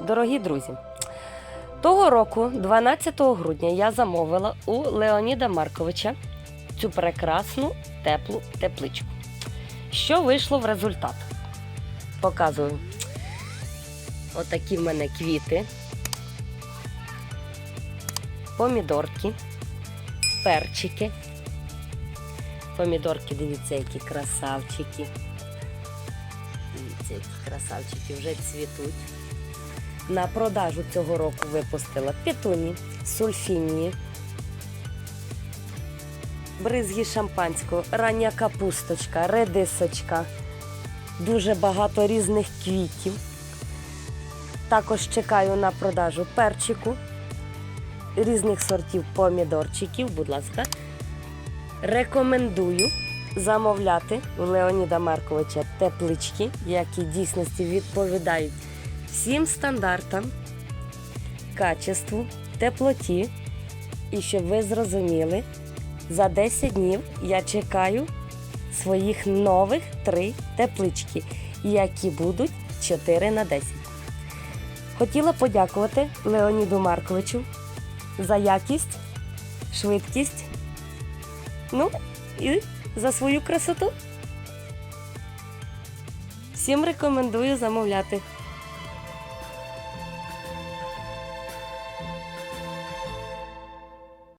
Дорогі друзі, того року, 12 грудня, я замовила у Леоніда Марковича цю прекрасну теплу тепличку. Що вийшло в результат? Показую. Отакі в мене квіти, помідорки, перчики. Помідорки, дивіться, які красавчики. Дивіться, які красавчики вже цвітуть. На продажу цього року випустила петуні, сульфінії, бризги шампанського, рання капусточка, редисочка, дуже багато різних квітів. Також чекаю на продажу перчику, різних сортів помідорчиків, будь ласка. Рекомендую замовляти у Леоніда Марковича теплички, які дійсності відповідають всім стандартам, качеству, теплоті. І щоб ви зрозуміли, за 10 днів я чекаю своїх нових три теплички, які будуть 4 на 10. Хотіла подякувати Леоніду Марковичу за якість, швидкість, ну і за свою красоту. Всім рекомендую замовляти.